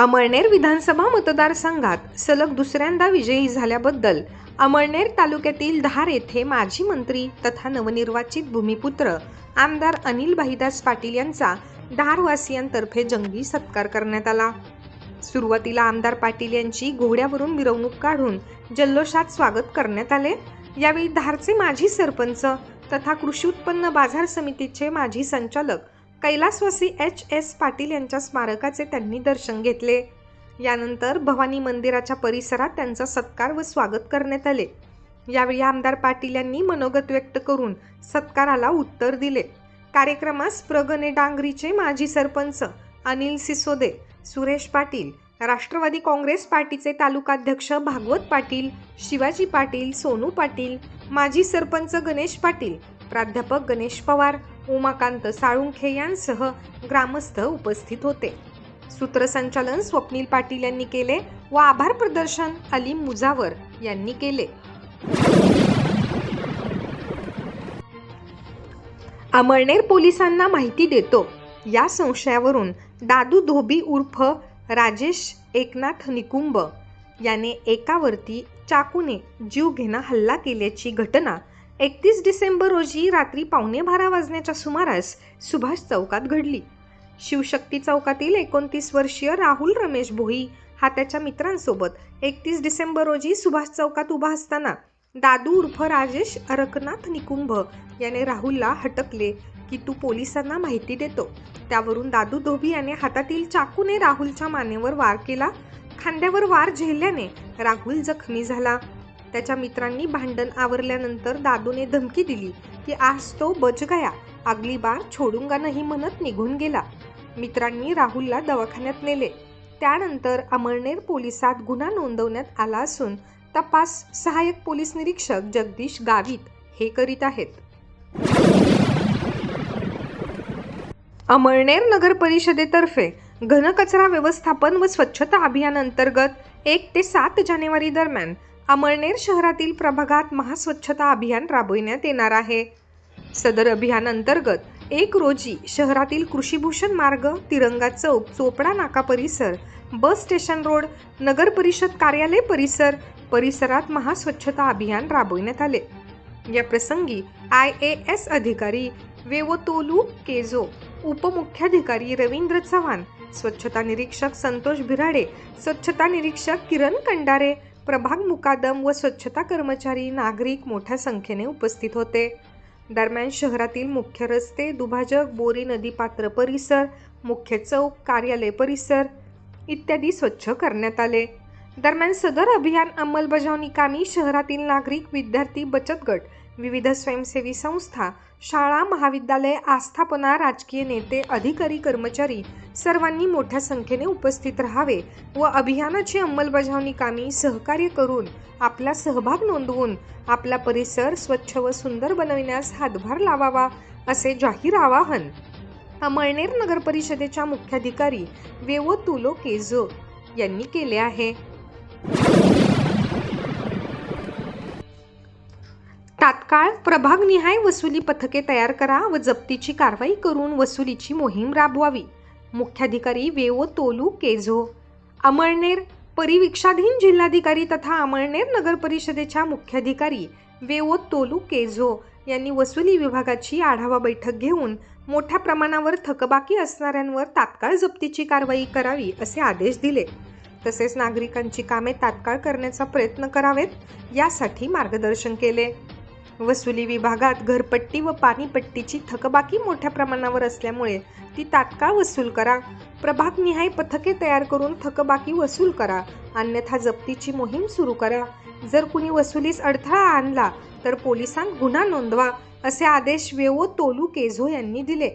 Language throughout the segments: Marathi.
अमळनेर विधानसभा मतदारसंघात सलग दुसऱ्यांदा विजयी झाल्याबद्दल अमळनेर तालुक्यातील धार येथे माजी मंत्री तथा नवनिर्वाचित भूमिपुत्र आमदार अनिल भाईदास पाटील यांचा धारवासियांतर्फे जंगी सत्कार करण्यात आला. सुरुवातीला आमदार पाटील यांची घोड्यावरून मिरवणूक काढून जल्लोषात स्वागत करण्यात आले. यावेळी धारचे माजी सरपंच तथा कृषी उत्पन्न बाजार समितीचे माजी संचालक कैलासवासी एच एस पाटील यांच्या स्मारकाचे त्यांनी दर्शन घेतले. यानंतर भवानी मंदिराच्या परिसरात त्यांचा सत्कार व स्वागत करण्यात आले. यावेळी आमदार पाटील यांनी मनोगत व्यक्त करून सत्काराला उत्तर दिले. कार्यक्रमास प्रगणे डांगरीचे माजी सरपंच अनिल सिसोदे सुरेश पाटील राष्ट्रवादी काँग्रेस पार्टीचे तालुकाध्यक्ष भागवत पाटील शिवाजी पाटील सोनू पाटील माजी सरपंच गणेश पाटील प्राध्यापक गणेश पवार उमाकांत साळुंखे यांसह ग्रामस्थ उपस्थित होते. सूत्रसंचालन स्वप्नील पाटील यांनी केले व आभार प्रदर्शन अली मुजावर यांनी केले. अमळनेर पोलिसांना माहिती देतो. या संशयावरून दादू धोबी उर्फ राजेश एकनाथ निकुंब याने एकावरती चाकूने जीवघेणा हल्ला केल्याची घटना एकतीस डिसेंबर रोजी रात्री पावणे बारा वाजण्याच्या सुमारास सुभाष चौकात घडली. शिवशक्ती चौकातील एकोणतीस वर्षीय राहुल रमेश भोई हा त्याच्या मित्रांसोबत एकतीस डिसेंबर रोजी सुभाष चौकात उभा असताना दादू उर्फ राजेश अरकनाथ निकुंभ याने राहुलला हटकले की तू पोलिसांना माहिती देतो. त्यावरून दादू धोबी याने हातातील चाकूने राहुलच्या मानेवर वार केला. खांद्यावर वार झेलल्याने राहुल जखमी झाला. त्याच्या मित्रांनी भांडण आवरल्यानंतर दादूने धमकी दिली की आज तो बच गया अगली बार छोडूंगा नाही म्हणत निघून गेला. मित्रांनी राहुलला दवाखान्यात नेले. त्यानंतर अमळनेर पोलिसात गुन्हा नोंदवण्यात आला असून तपास सहाय्यक पोलीस निरीक्षक जगदीश गावित हे करीत आहेत. अमळनेर नगर परिषदेतर्फे घनकचरा व्यवस्थापन व स्वच्छता अभियानांतर्गत एक ते सात जानेवारी दरम्यान अमळनेर शहरातील प्रभागात महास्वच्छता अभियान राबविण्यात येणार आहे. सदर अभियान अंतर्गत एक रोजी शहरातील कृषीभूषण मार्ग तिरंगा चौक चोपडा नाका परिसर बस स्टेशन रोड नगर परिषद कार्यालय परिसर परिसरात महास्वच्छता अभियान राबविण्यात आले. या प्रसंगी आय ए एस अधिकारी वेवतोलू केजो उपमुख्याधिकारी रवींद्र चव्हाण स्वच्छता निरीक्षक संतोष भिराडे स्वच्छता निरीक्षक किरण कंडारे प्रभाग मुकादम व स्वच्छता कर्मचारी नागरिक मोठ्या संख्येने उपस्थित होते. दरम्यान शहरातील मुख्य रस्ते दुभाजक बोरी नदी पात्र परिसर मुख्य चौक कार्यालय परिसर इत्यादी स्वच्छ करण्यात आले. दरम्यान सदर अभियान अंमलबजावणी कामी शहरातील नागरिक विद्यार्थी बचत गट विविध स्वयंसेवी संस्था शाळा महाविद्यालय आस्थापना राजकीय नेते अधिकारी कर्मचारी सर्वांनी मोठ्या संख्येने उपस्थित राहावे व अभियानाची अंमलबजावणी कामी सहकार्य करून आपला सहभाग नोंदवून आपला परिसर स्वच्छ व सुंदर बनविण्यास हातभार लावावा असे जाहीर आवाहन अमळनेर नगर परिषदेच्या मुख्याधिकारी वेवो तुलो केजो यांनी केले आहे. तात्काळ प्रभागनिहाय वसुली पथके तयार करा व जप्तीची कारवाई करून वसुलीची मोहीम राबवावी. मुख्याधिकारी वेओ तोलू केझो. अमळनेर परिविक्षाधीन जिल्हाधिकारी तथा अमळनेर नगर परिषदेच्या मुख्याधिकारी वेओ तोलू केझो यांनी वसुली विभागाची आढावा बैठक घेऊन मोठ्या प्रमाणावर थकबाकी असणाऱ्यांवर तात्काळ जप्तीची कारवाई करावी असे आदेश दिले. तसेच नागरिकांची कामे तात्काळ करण्याचा प्रयत्न करावेत यासाठी मार्गदर्शन केले. वसुली विभागात घरपट्टी व पाणीपट्टीची थकबाकी मोठ्या प्रमाणावर असल्यामुळे ती तात्काळ वसूल करा. प्रभागनिहाय पथके तयार करून थकबाकी वसूल करा. अन्यथा जप्तीची मोहीम सुरू करा. जर कुणी वसुलीस अडथळा आणला तर पोलिसांत गुन्हा नोंदवा असे आदेश वेवो तोलू केझो यांनी दिले.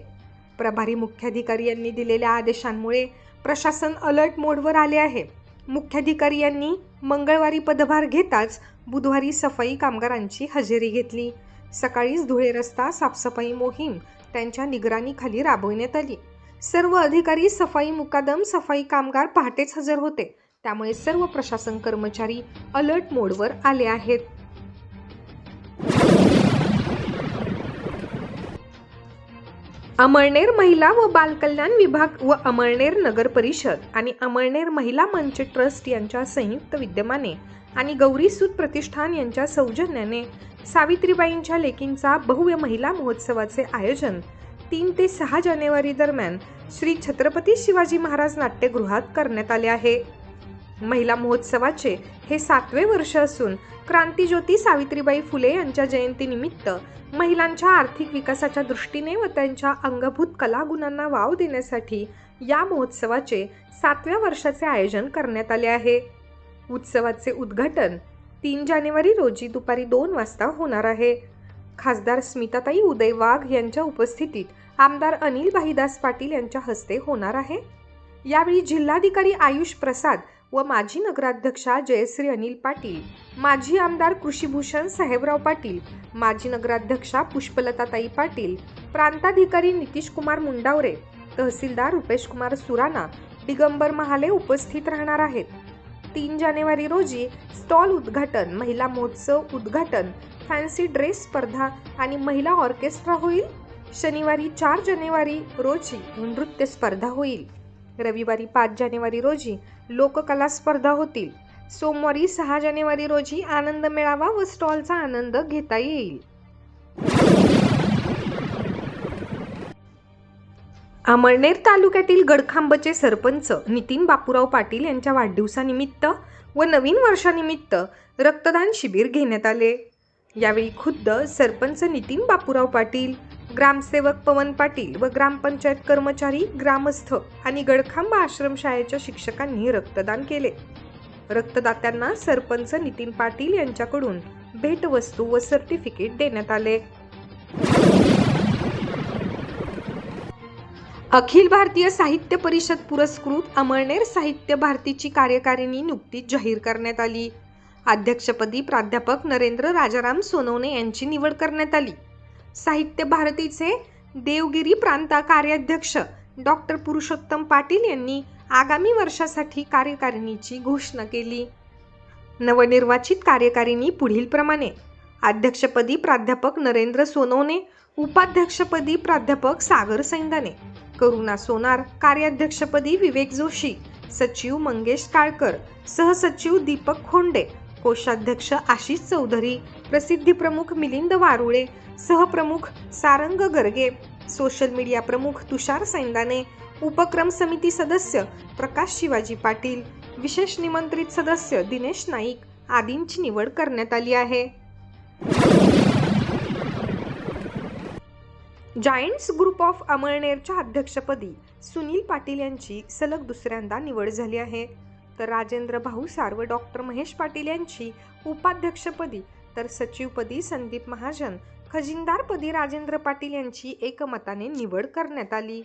प्रभारी मुख्याधिकारी यांनी दिलेल्या आदेशांमुळे प्रशासन अलर्ट मोडवर आले आहे. मुख्याधिकारी यांनी मंगळवारी पदभार घेताच बुधवारी सफाई कामगारांची हजेरी घेतली. सकाळीच धुळे रस्ता साफसफाई मोहीम त्यांच्या निगराणीखाली राबविण्यात आली. सर्व अधिकारी सफाई मुकादम सफाई कामगार पहाटेच हजर होते. त्यामुळे सर्व प्रशासन कर्मचारी अलर्ट मोडवर आले आहेत. अमळनेर महिला व बालकल्याण विभाग व अमळनेर नगर परिषद आणि अमळनेर महिला मंच ट्रस्ट यांच्या संयुक्त विद्यमाने आणि गौरीसूत प्रतिष्ठान यांच्या सौजन्याने सावित्रीबाईंच्या लेकींचा भव्य महिला महोत्सवाचे आयोजन तीन ते सहा जानेवारी दरम्यान श्री छत्रपती शिवाजी महाराज नाट्यगृहात करण्यात आले आहे. महिला महोत्सवाचे हे सातवे वर्ष असून क्रांतीज्योती सावित्रीबाई फुले यांच्या जयंतीनिमित्त महिलांच्या आर्थिक विकासाच्या दृष्टीने व त्यांच्या अंगभूत कलागुणांना वाव देण्यासाठी या महोत्सवाचे सातव्या वर्षाचे आयोजन करण्यात आले आहे. उत्सवाचे उद्घाटन तीन जानेवारी रोजी दुपारी दोन वाजता होणार आहे. खासदार स्मिताताई उदय वाघ यांच्या उपस्थितीत आमदार अनिल भाईदास पाटील यांच्या हस्ते होणार आहे. यावेळी जिल्हाधिकारी आयुष प्रसाद व माजी नगराध्यक्षा जयश्री अनिल पाटील माजी आमदार कृषीभूषण साहेबराव पाटील माजी नगराध्यक्षा पुष्पलताताई पाटील प्रांताधिकारी नितीश कुमार मुंडावरे तहसीलदार रुपेश कुमार सुराणा दिगंबर महाले उपस्थित राहणार आहेत. तीन जानेवारी रोजी स्टॉल उद्घाटन महिला महोत्सव उद्घाटन फॅन्सी ड्रेस स्पर्धा आणि महिला ऑर्केस्ट्रा होईल. शनिवारी चार जानेवारी रोजी नृत्य स्पर्धा होईल. रविवारी पाच जानेवारी रोजी लोककला स्पर्धा होतील. सोमवारी सहा जानेवारी रोजी आनंद मेळावा व स्टॉलचा आनंद घेता येईल. अमळनेर तालुक्यातील गडखांबचे सरपंच नितीन बापूराव पाटील यांच्या वाढदिवसानिमित्त व नवीन वर्षानिमित्त रक्तदान शिबिर घेण्यात आले. यावेळी खुद्द सरपंच नितीन बापूराव पाटील ग्रामसेवक पवन पाटील व ग्रामपंचायत कर्मचारी ग्रामस्थ आणि गडखांब आश्रमशाळेच्या शिक्षकांनी रक्तदान केले. रक्तदात्यांना सरपंच नितीन पाटील यांच्याकडून भेटवस्तू व सर्टिफिकेट देण्यात आले. अखिल भारतीय साहित्य परिषद पुरस्कृत अमळनेर साहित्य भारतीची कार्यकारिणी नुकतीच जाहीर करण्यात आली. अध्यक्षपदी प्राध्यापक नरेंद्र राजाराम सोनवणे यांची निवड करण्यात आली. साहित्य भारतीचे देवगिरी प्रांत कार्याध्यक्ष डॉक्टर पुरुषोत्तम पाटील यांनी आगामी वर्षासाठी कार्यकारिणीची घोषणा केली. नवनिर्वाचित कार्यकारिणी पुढीलप्रमाणे अध्यक्षपदी प्राध्यापक नरेंद्र सोनवणे उपाध्यक्षपदी प्राध्यापक सागर सैंदाने करुणा सोनार कार्याध्यक्षपदी विवेक जोशी सचिव मंगेश काळकर सहसचिव दीपक खोंडे कोषाध्यक्ष आशिष चौधरी प्रसिद्धी प्रमुख मिलिंद वारुळे सहप्रमुख सारंग गर्गे सोशल मीडिया प्रमुख तुषार सैंदाने उपक्रम समिती सदस्य प्रकाश शिवाजी पाटील विशेष निमंत्रित सदस्य दिनेश नाईक आदींची निवड करण्यात आली आहे. जायंट्स ग्रुप ऑफ अमळनेरच्या अध्यक्षपदी सुनील पाटील यांची सलग दुसऱ्यांदा निवड झाली आहे. तर राजेंद्र भाऊसार व डॉक्टर महेश पाटील यांची उपाध्यक्षपदी तर सचिवपदी संदीप महाजन खजिनदारपदी राजेंद्र पाटील यांची एकमताने निवड करण्यात आली.